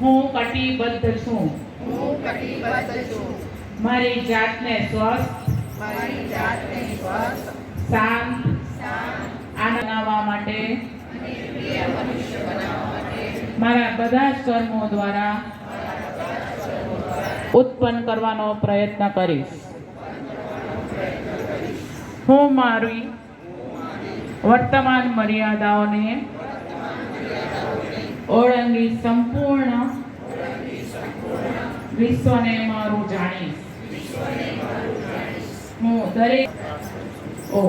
હું કટિબદ્ધ છું. હું કટિબદ્ધ છું મારી જાતને સ્વસ્થ મારી જાતને સ્વસ્થ શાંત શાંત આનંદ માટે પ્રિય મનુષ્ય બનાવવા માટે, મારા બધા જ કર્મો દ્વારા ઉત્પન્ન કરવાનો પ્રયત્ન કરીશ. હું મારી વર્તમાન મર્યાદાઓને ઓળંગી સંપૂર્ણ વિશ્વને મારું જાણીશ. હું દરેક ઓ.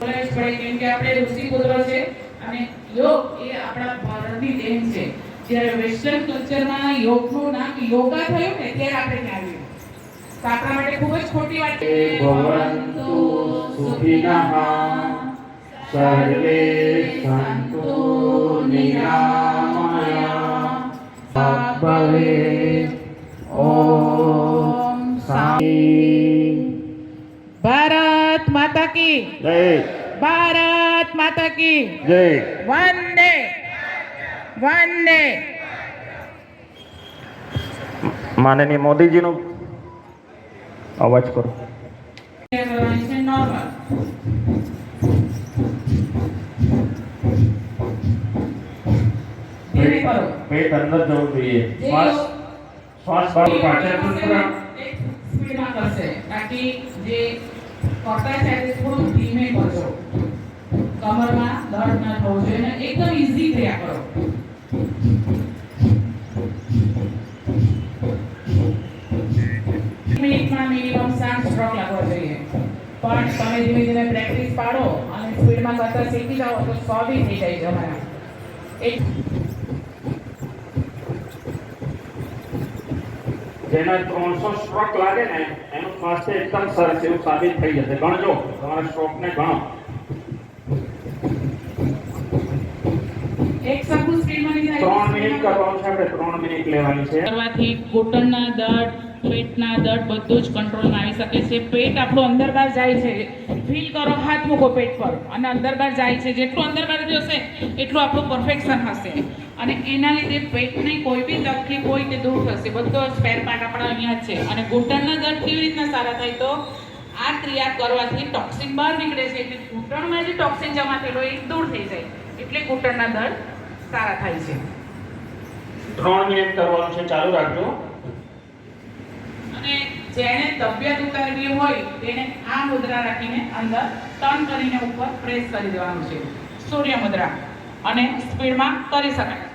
પડે કેમ કે આપણે ઋષિપુત્ર છે અને યોગ એ આપણા ભારતની દેન છે. જ્યારે વેસ્ટર્ન કલ્ચરમાં યોગનું નામ યોગા થયું ને ત્યારે આપણે આવ્યું આપણા માટે ખૂબ જ ખોટી વાત છે. ભવન્તુ સુખિનઃ सर्वे सन्तु निरामया। सभवे ॐ भारत माता की जय। भारत माता की जय। वंदे वंदे माननीय मोदी जी नो आवाज़ करो છે normal. ધીરે કરો. પેટ અંદર જવું જોઈએ જે શ્વાસ યોગ- શ્વાસ બહાર પાછળ પૂરા એક સ્પીડમાં કરશે તાકી જે કરતા છે તે થોડું ધીમે કરજો કમરમાં દર્દ ન થવું જોઈએ અને એકદમ ઈઝી થયા કરો મિનિટમાં મિનિમમ સાત સ્ટ્રોક લાગવા જોઈએ પણ તમે ધીમે ધીમે પ્રેક્ટિસ પાડો અને સ્પીડમાં કરતા શીખી જાઓ તો સો બી થઈ જાય છે અમારા એક જેને ત્રણસો સ્ટ્રોક લાગે ને એનું સ્વાસ્થ્ય એકદમ સરસ એવું સાબિત થઈ જશે. ગણજો. તમારા સ્ટ્રોક ને ગણો ત્રણ મિનિટ કરવાનું છે આપણે. ત્રણ મિનિટ લેવાની છે. કરવાથી ઘૂંટણના દર્દ પેટના દર્દ બધું જ કંટ્રોલમાં આવી શકે છે. પેટ આપણું અંદર બહાર જાય છે. ફીલ કરો, હાથ મૂકો પેટ પર. અને અંદર બહાર જાય છે. જેટલું અંદર બહાર જશે, એટલું આપણું પરફેક્શન હશે. અને એના લીધે પેટની કોઈ બી તકલીફ હોય તે દૂર થશે બધો સ્પેર પાર્ટ આપણા અહીંયા છે. અને ઘૂંટણના દર્દ કેવી રીતના સારા થાય તો? આ ક્રિયા કરવાથી ટોક્સિન બહાર નીકળે છે. એટલે ઘૂંટણમાં જે ટોક્સિન જમા થયેલો એ દૂર થઈ જાય. એટલે ઘૂંટણના દર્દ સારા થાય છે. ત્રણ મિનિટ કરવાનું છે. ચાલુ રાખજો. અને જેણે તબિયત ઉતારવી હોય, તેને આ મુદ્રા રાખીને અંદર ટર્ન કરીને ઉપર પ્રેસ કરી દેવાનું છે. સૂર્ય મુદ્રા. અને સ્પીડમાં કરી શકાય.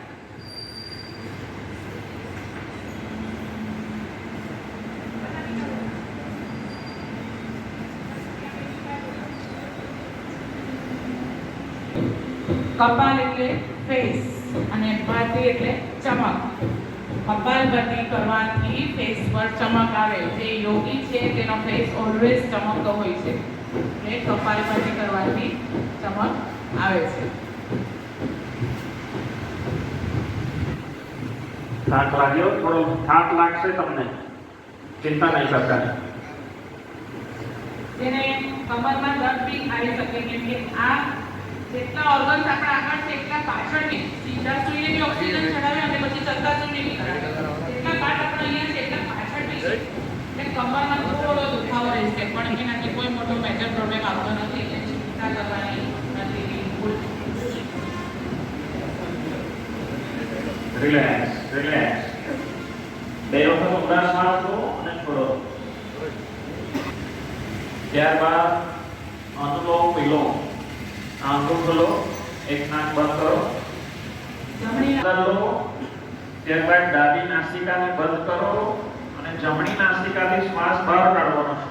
કપાલ એટલે ફેસ અને ભાતી એટલે ચમક. કપાલભાતી કરવાથી ફેસ પર ચમક આવે. જે યોગી છે તેનો ફેસ ઓલવેઝ ચમકતો હોય છે. એ કપાલગતિ કરવાથી ચમક આવે છે. થાક લાગ્યો? થોડો થાક લાગશે તમને? ચિંતા નહીં કરતા. જેને કમરમાં દર્દ બી આવી શકે. કેમ કે આ જેટલા ઓર્ગન્સ આપણા આગળ છે એટલા પાછળ છે સીધા સુઈને બી ઓક્સિજન ચડાવે અને પછી ચલતા સુઈને બી કરાવે જેટલા પાર્ટ આપણા અહીંયા છે એટલા પાછળ બી છે એટલે કમરમાં થોડો દુખાવો રહેશે પણ એનાથી કોઈ મોટો મેજર પ્રોબ્લેમ આવતો નથી એટલે ચિંતા કરવાની નથી રિલેક્સ રિલેક્સ બે વખત ઊંડા શ્વાસ અને છોડો. ત્યારબાદ અનુલોમ વિલોમ આંખો ખોલો એક નાક બંધ કરો. જમણી અંદર લો. ત્યારબાદ ડાબી નાસિકાને બંધ કરો. જમણી નાસિકાથી શ્વાસ બહાર કાઢવાનો છે.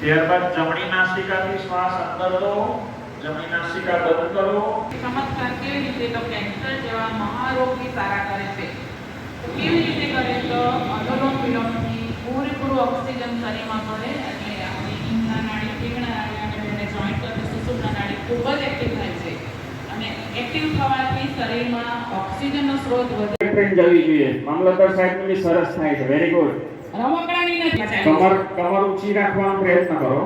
ત્યારબાદ જમણી નાસિકાથી શ્વાસ અંદર લો, જમણી નાસિકા બંધ કરો. ચમત્કાર કેવી રીતે તો કેન્સર જેવા મહારોગની સારા કરે છે. કેવી રીતે કરે તો અનુલોમ વિલોમથી પૂરેપૂરું ઓક્સિજન શરીરમાં મળે એટલે આપણી હિંગના નાડી ટીંગણા નાડી જોઈન્ટ અને સુસુમના નાડી ખૂબ જ એક્ટિવ થાય છે. અને એક્ટિવ થવાથી શરીરમાં ઓક્સિજનનો સ્ત્રોત વધે. ટ્રેન જવી જોઈએ. મામલતદાર સાહેબની સરસ થાય છે. વેરી ગુડ રમકડાની નથી કમર કમર ઊંચી રાખવાનો પ્રયત્ન કરો.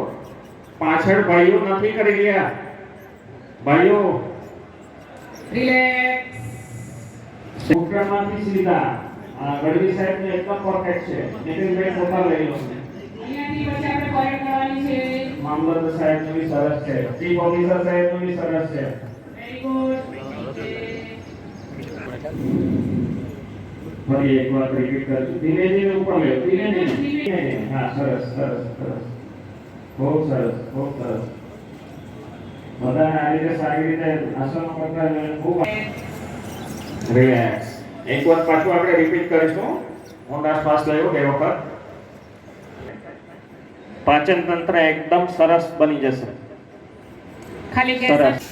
પાછળ ભાઈઓ નથી કરી રહ્યા. ભાઈઓ. રિલેક્સ ઉપરમાંથી સીધા. ગઢવી સાહેબ ને એકદમ પરફેક્ટ છે. નીતિનભાઈ પોતા લઈ લો અહીંયાથી પછી આપણે કોરેક્ટ કરવાની છે. મામલતદાર સાહેબનું બી સરસ છે. ચીફ ઓફિસર સાહેબનું સરસ છે. વેરી ગુડ ફરી એક વાર રિપીટ કરશું ધીમે ધીમે ઉપર લે ધીમે ધીરે. હા સરસ સરસ સરસ. ખૂબ સરસ ખૂબ સરસ. બધાને આ રીતે સારી રીતે આસનો કરતા ખૂબ રિલેક્સ એક વાર પાછું આપણે રિપીટ કરીશું. મોટા શ્વાસ લેવો બે વખત. પાચન તંત્ર એકદમ સરસ બની જશે. ખાલી સરસ.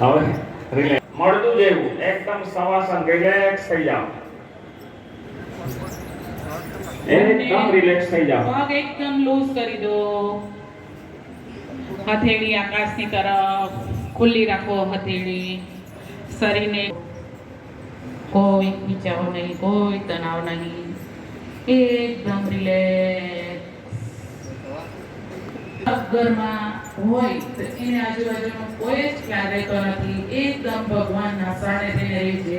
હવે રિલેક્સ મળતું જેવું એકદમ સવાસન રિલેક્સ થઈ જાઓ. એકદમ રિલેક્સ થઈ જાઓ. પગ એકદમ લૂઝ કરી દો. હથેળી આકાશની તરફ ખુલ્લી રાખો હથેળી. શરીરને કોઈ ખીચાવો નહીં, કોઈ તણાવ નહીં. એકદમ રિલેક્સ ઘરમાં હોય, તો એને આજુબાજુનો કોઈ જ ખ્યાલ રહેતો નથી. એકદમ ભગવાનના શરણે તેને રહી છે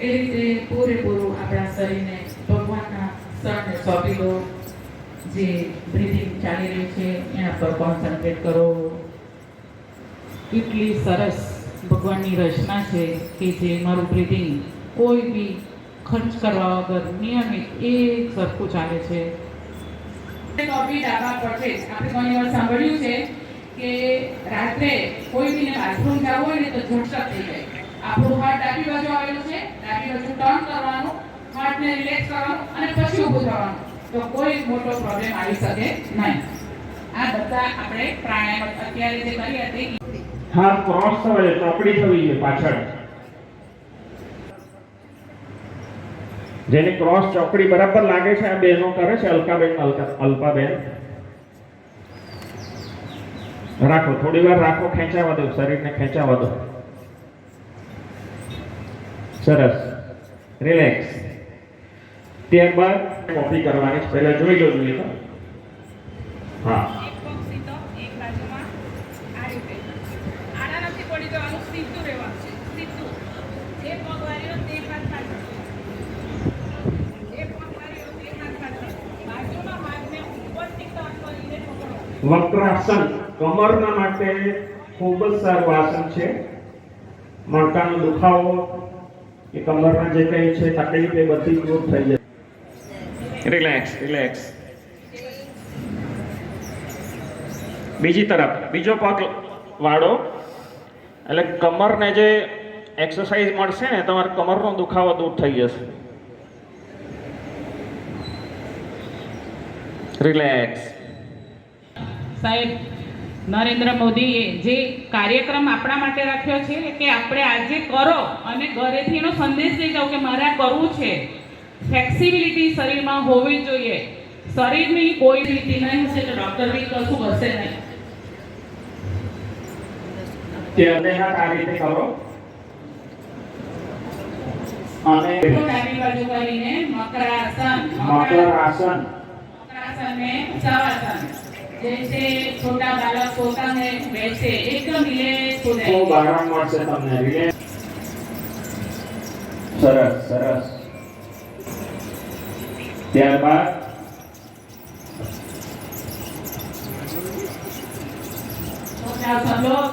એ રીતે પૂરેપૂરું આપણા શરીરને ભગવાનના શરણે સોંપી દો. જે બ્રિથિંગ ચાલી રહી છે, એના પર કોન્સન્ટ્રેટ કરો. કેટલી સરસ ભગવાનની રચના છે કે જે મારું બ્રિથિંગ કોઈ બી ખર્ચ કરવા વગર નિયમિત એક સરખું ચાલે છે. ટોપિક ડાબા પર છે આપણે ઘણી વાર સાંભળ્યું છે? કે રાત્રે કોઈ બીને બાથરૂમ જવું હોય ને તો ઝટક થઈ જાય. આપણું હાર્ટ ડાબી બાજુ આવેલું છે, ડાબી બાજુ ટર્ન કરવાનું હાર્ટને રિલેક્સ કરવાનું અને પછી ઊભું થવાનું. તો કોઈ મોટો પ્રોબ્લેમ આવી શકે નહીં. આ બધા આપણે પ્રાણાયામ અત્યારે જે કરી હતી હા ક્રોસ થવા ચોપડી થવી છે પાછળ. જેને ક્રોસ ચોકડી બરાબર લાગે છે, આ બહેનો કરે છે, અલકાબેન, અલકા અલ્પાબેન. રાખો થોડી વાર રાખો ખેંચાવા દો શરીરને ખેંચાવા દો. સરસ. રિલેક્સ ત્યારબાદ કોપી કરવાની છે. પહેલા જોઈ લો જોઈએ તો. હા. વક્રાસન. કમરના માટે ખૂબ જ સારું આસન છે. મણકાનો દુખાવો કે કમરના જે કંઈ છે તકલીફ એ બધી દૂર થઈ જાય. રિલેક્સ રિલેક્સ બીજી તરફ બીજો પગ વાળો એટલે કમરને જે એક્સરસાઇઝ મળશે ને તમારા કમરનો દુખાવો દૂર થઈ જશે. રિલેક્સ સાહેબ નરેન્દ્ર મોદીએ જે કાર્યક્રમ આપણા માટે રાખ્યો છે કે આપણે આજે કરો અને ઘરેથી એનો સંદેશ લઈ જાઓ કે મારે આ કરવું છે. ફ્લેક્સિબિલિટી શરીરમાં હોવી જોઈએ. શરીરની કોઈ રીતે નહીં હશે તો ડૉક્ટર બી કશું હશે નહીં. બાજુ કરીને મકરાસન મકરાસન મકરાસન ને સવાસન जैसे छोटा बालक सोता है वैसे एकदम रिलैक्स हो ખૂબ जाएगा આરામ મળશે તમને રિલેક્સ સરસ સરસ ત્યારબાદ छोटा सा लोग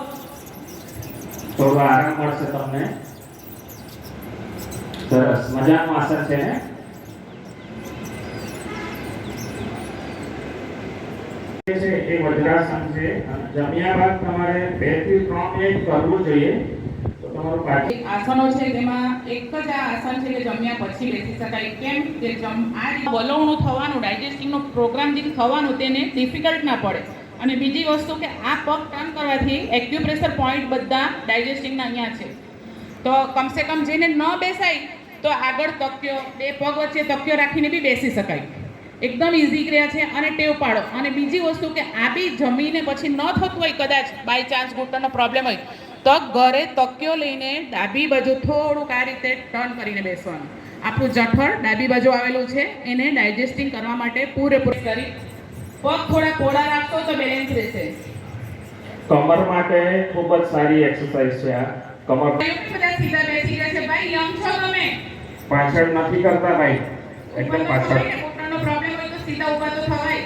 થોડો આરામ મળશે તમને સરસ મજાનું આસન છે ને છે એ વજ્રાસન છે. જમ્યા બાદ તમારે બેથી ત્રણ મિનિટ કરવું જોઈએ. તો તમારું પાચન આસનો છે તેમાં એક જ આ આસન છે કે જમ્યા પછી બેસી શકાય. કેમ કે જમ આ વલવણું થવાનું, ડાયજેસ્ટિંગનો પ્રોગ્રામ જે થવાનું તેને ડિફિકલ્ટ ના પડે. અને બીજી વસ્તુ કે આ પગ ટર્ન કરવાથી એક્યુપ્રેશર પોઈન્ટ બધા ડાયજેસ્ટિંગના અહીંયા છે. તો કમસે કમ જેને ન બેસાય, તો આગળ તક્યો, બે પગ વચ્ચે તક્યો રાખીને બી બેસી શકાય. એકદમ ઇઝી ક્રિયા છે અને ટેવ પાડો. અને બીજી વસ્તુ કે આ બી જમીને પછી ન થતું હોય કદાચ બાય ચાન્સ ઘૂંટણનો પ્રોબ્લેમ હોય તો ઘરે તક્યો લઈને ડાબી બાજુ થોડુંક આ રીતે ટર્ન કરીને બેસવાનું. આપણું જઠર ડાબી બાજુ આવેલું છે એને ડાયજેસ્ટિંગ કરવા માટે પૂરેપૂરી કરી પગ થોડા કોડા રાખશો તો બેલેન્સ રહેશે. કમર માટે ખૂબ જ સારી એક્સરસાઇઝ છે આ. કમર બધા સીધા બેસી ગયા છે? ભાઈ યંગ છો તમે પાછળ નથી કરતા ભાઈ. એકદમ પાછળ ઘૂંટણનો પ્રોબ્લેમ હોય તો સીધા ઊભા તો થવાય.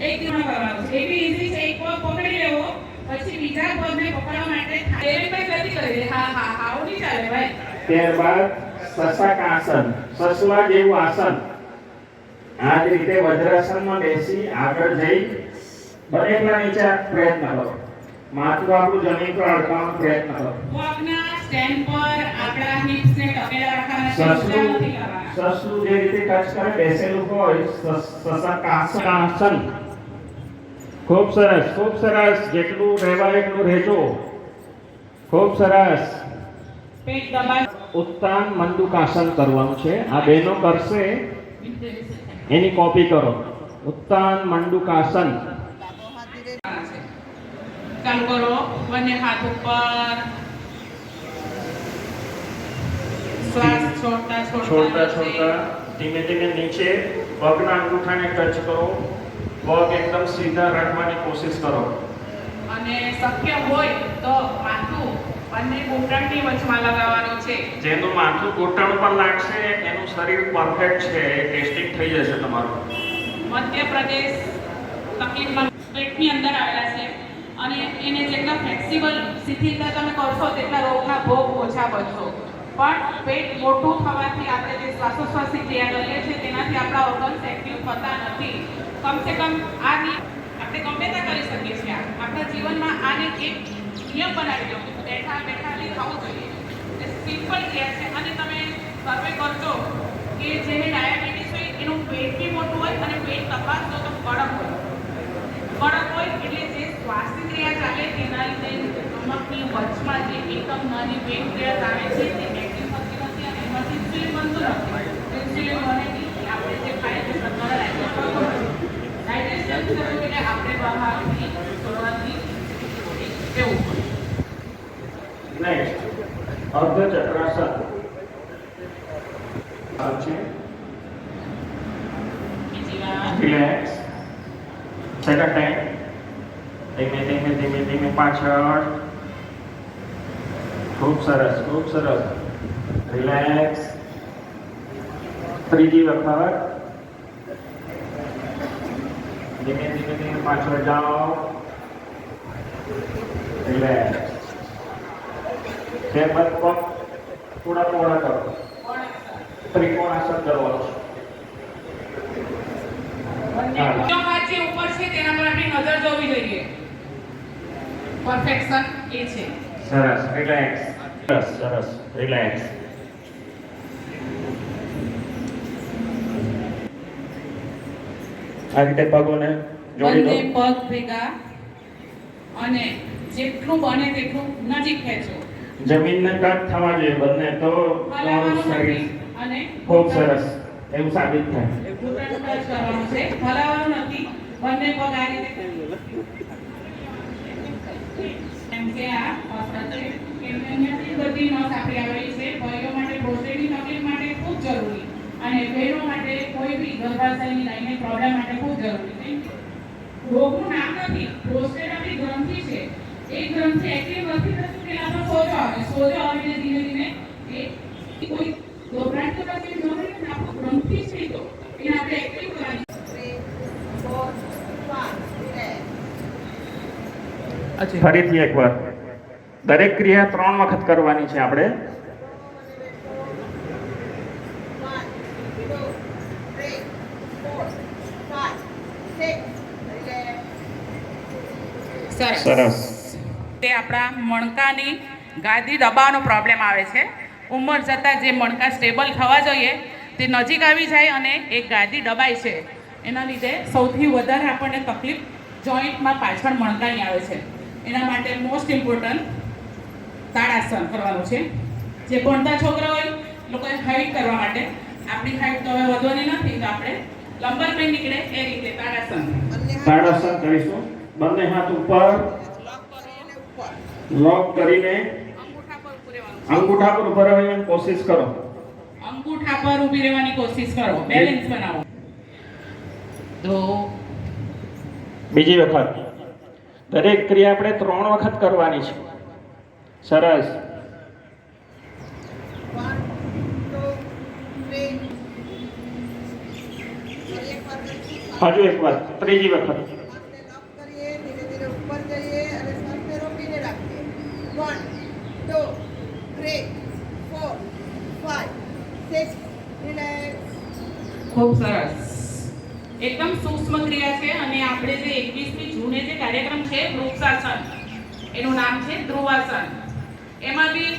એક દિવસ કરવાનું છે. એ બી ઈઝી છે. એક પગ પકડી લેવો પછી બીજા પગને પકડવા માટે દેવીભાઈ ગતિ કરી હા હા હા આવું ચાલે ભાઈ. ત્યારબાદ સશક આસન સસલા જેવું આસન. આ જ રીતે વજ્રાસનમાં બેસી આગળ જઈ બને એટલા નીચે પ્રયત્ન કરો. માથું આપણું જમીન પર અડકવાનો પ્રયત્ન કરો. સ્ટેન્ડ પર આપણા હિપ્સને ટકેલા રાખવાના છે ઊંચા સસલું નથી કરવાના સસલું જે રીતે ટચ કરે બેસેલું હોય સસકાસન ખૂબ સરસ ખૂબ સરસ. જેટલું રહેવાય એટલું રહેજો. ખૂબ સરસ. પેટ દબાણ ઉત્તાન મંડુકાસન કરવાનું છે. આ બેનો કરશે. એની કોપી કરો. ઉત્તાન મંડુકાસન ચાલુ કરો. બંને હાથ ઉપર શ્વાસ છોડતા છોડતા ધીમે ધીમે નીચે પગના અંગૂઠાને ટચ કરો. પગ એકદમ સીધા રાખવાની કોશિશ કરો. અને શક્ય હોય તો માથું બંને ઘૂંટણની વચમાં લગાવવાનું છે. જેનું માથું ઘૂંટણ પર લાગશે એનું શરીર પરફેક્ટ છે ટેસ્ટિંગ થઈ જશે તમારું. મધ્યપ્રદેશ તકલીફમાં પેટની અંદર આવેલા છે અને એને જેટલા ફ્લેક્સિબલ શિથિલતા તમે કરશો તેટલા રોગના ભોગ ઓછા બનશો. પણ પેટ મોટું થવાથી આપણે જે શ્વાસોશ્વાસની ક્રિયા કરીએ છીએ, તેનાથી આપણા ઓર્ગન્સ એક્ટિવ થતા નથી. કમસે કમ આ આપણે ગમે ત્યાં કરી શકીએ છીએ. આપણા જીવનમાં આને એક નિયમ બનાવી દો બેઠા બેઠા નહીં ખાવું જોઈએ. એ સિમ્પલ ક્રિયા છે, અને તમે સર્વે કરજો કે જેને ડાયાબિટીસ હોય, એનું પેટ બી મોટું હોય અને પેટ તપાસજો તો કડક હોય. કડક હોય એટલે જે શ્વાસની ક્રિયા ચાલે તેના લીધે સ્ટમકની વચમાં જે એકમ નાની પેટ ક્રિયા આવે છે તે એક્ટિવ થતી નથી અને એમાંથી ઇન્સ્યુલિન બનતું નથી. ઇન્સ્યુલિન બને આપણે જે ખાઈએ તે સત્તર ડાયજેશન કરવું એટલે આપણે બહારથી શરૂઆતથી એવું નેક્સ્ટ અર્ધચક્રાસન. છે. બીજી રિલેક્સ સેકન્ડ ટાઈમ ધીમે ધીમે ધીમે ધીમે પાછળ. ખૂબ સરસ ખૂબ સરસ. રિલેક્સ ત્રીજી વખત. ધીમે ધીમે ધીમે પાછળ જાઓ. રિલેક્સ ત્યારબાદ પગ થોડા પહોળા કરો. ત્રિકોણાસન કરવાનું છે. તેના પર આપણી નજર જોવી જોઈએ. પરફેક્શન એ છે. સરસ રિલેક્સ સરસ સરસ રિલેક્સ આ રીતે પગોને જોડી દો. પગ ભેગા અને જેટલું બને તેટલું નજીક ખેંચો. જમીનને ટચ થવા જોઈએ બંને તો તમારું શરીર અને ખૂબ સરસ એવું સાબિત થાય. ટચ કરવાનું છે. હલાવવાનું નથી. બંને પગ આ રીતે કે આ અસ્ત્ર છે અહીંયાથી બધી નસ આપણી આવેલી છે. ભાઈઓ માટે પ્રોસ્ટેટની તકલીફ માટે ખૂબ જરૂરી અને બહેનો માટે કોઈ બી ગર્ભાશયની લાઈને પ્રોબ્લેમ માટે ખૂબ જરૂરી. છે રોગનું નામ નથી પ્રોસ્ટેટ આપણી ગ્રંથિ છે. એ ગ્રંથિ એક્ટિવ નથી થતું કે આપણો સોજો આવે. સોજો આવીને ધીમે ધીમે એ કોઈ ગભરાટ તો તકલીફ ન હોય ને આપણું ગ્રંથિ છે તો એને આપણે એક્ટિવ કરવાની three, four, five, ten. ફરીથી એકવાર. દરેક ક્રિયા ત્રણ વખત કરવાની છે આપણે. સરસ. તે આપણા મણકાની ગાદી દબાવવાનો પ્રોબ્લેમ આવે છે. ઉંમર જતાં જે મણકા સ્ટેબલ થવા જોઈએ તે નજીક આવી જાય અને એ ગાદી દબાય છે. એના લીધે સૌથી વધારે આપણને તકલીફ જોઈન્ટમાં પાછળ મણકાની આવે છે. એના માટે મોસ્ટ ઇમ્પોર્ટન્ટ તાડાસન કરવાનું છે. જે ભણતા છોકરા હોય લોકોએ હાઈટ કરવા માટે. આપણી હાઈટ તો હવે વધવાની નથી તો આપણે લંબર પેન નીકળે એ રીતે તાડાસન તાડાસન કરીશું. બંને હાથ ઉપર. લોક કરીને અંગૂઠા પર ઊભા રહેવાની કોશિશ કરો. અંગૂઠા પર ઊભી રહેવાની કોશિશ કરો. બેલેન્સ બનાવો. તો બીજી વખત. દરેક ક્રિયા આપણે ત્રણ વખત કરવાની છે. સરસ. હજુ એક વાર ત્રીજી વખત. ખૂબ સરસ. એકદમ સૂક્ષ્મ ક્રિયા છે અને આપણે જે એકવીસમી જૂને જે કાર્યક્રમ છે, વૃક્ષાસન, એનું નામ છે ધ્રુવાસન. એમાં બી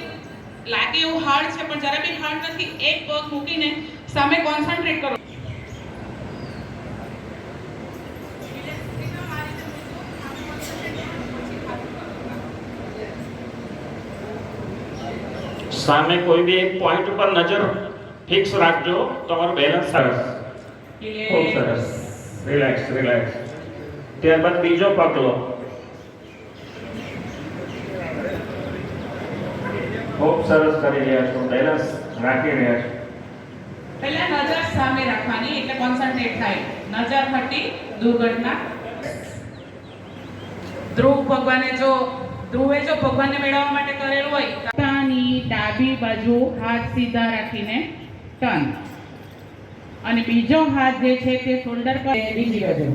લાગે એવું હાર્ડ છે, પણ જરા બી હાર્ડ નથી. એક પગ મૂકીને સામે કોન્સન્ટ્રેટ કરો. સામે કોઈ બી એક પોઈન્ટ ઉપર નજર ફિક્સ રાખજો, તમારું બેલેન્સ સરસ ખૂબ સરસ. રિલેક્સ રિલેક્સ ત્યારબાદ બીજો પગલો. ખૂબ સરસ કરી રહ્યા છો બેલેન્સ રાખી રહ્યા છો. પહેલા નજર સામે રાખવાની એટલે કોન્સન્ટ્રેટ થાય. નજર હટી દુર્ઘટના. ધ્રુવ ભગવાને જો ધ્રુવે જો ભગવાનને મેળવવા માટે કરેલું હોય પોતાની ડાબી બાજુ હાથ સીધા રાખીને ટર્ન. અને બીજો હાથ જે છે તે શોલ્ડર પર બીજી બાજુ.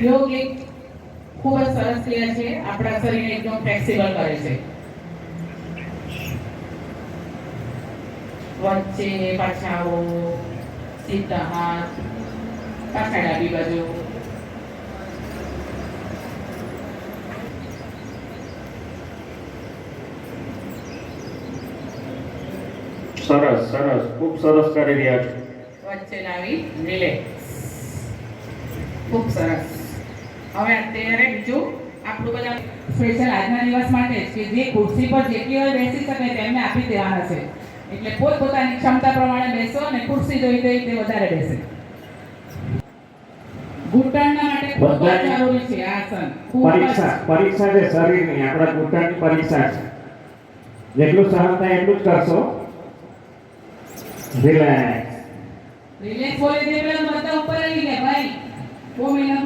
યોગ એક ખૂબ જ સરસ ક્રિયા છે. આપણા શરીરને એકદમ ફ્લેક્સિબલ કરે છે. વચ્ચે પાછા સીધા હાથ પાછા ડાબી બાજુ. સરસ સરસ. ખૂબ સરસ કરી રહ્યા છો. વચ્ચે લાવી રિલેક્સ ખૂબ સરસ. હવે અત્યારે બીજું આપણું બધા સ્પેશિયલ આજના દિવસ માટે કે જે ખુરશી પર જેટલી વાર બેસી શકે તેમને આપી દેવાના છે. એટલે પોત પોતાની ક્ષમતા પ્રમાણે બેસો અને ખુરશી જોઈ જોઈ તે વધારે બેસે. ઘૂંટણના માટે ખૂબ જરૂરી છે આસન પરીક્ષા પરીક્ષા છે શરીરની. આપણા ઘૂંટણની પરીક્ષા છે. જેટલું સહન થાય એટલું જ કરશો. રિલેક્સ રિલાયન્સ બોલે તે પેલા બધા ઉપર આવી ગયા ભાઈ બહુ મહેનત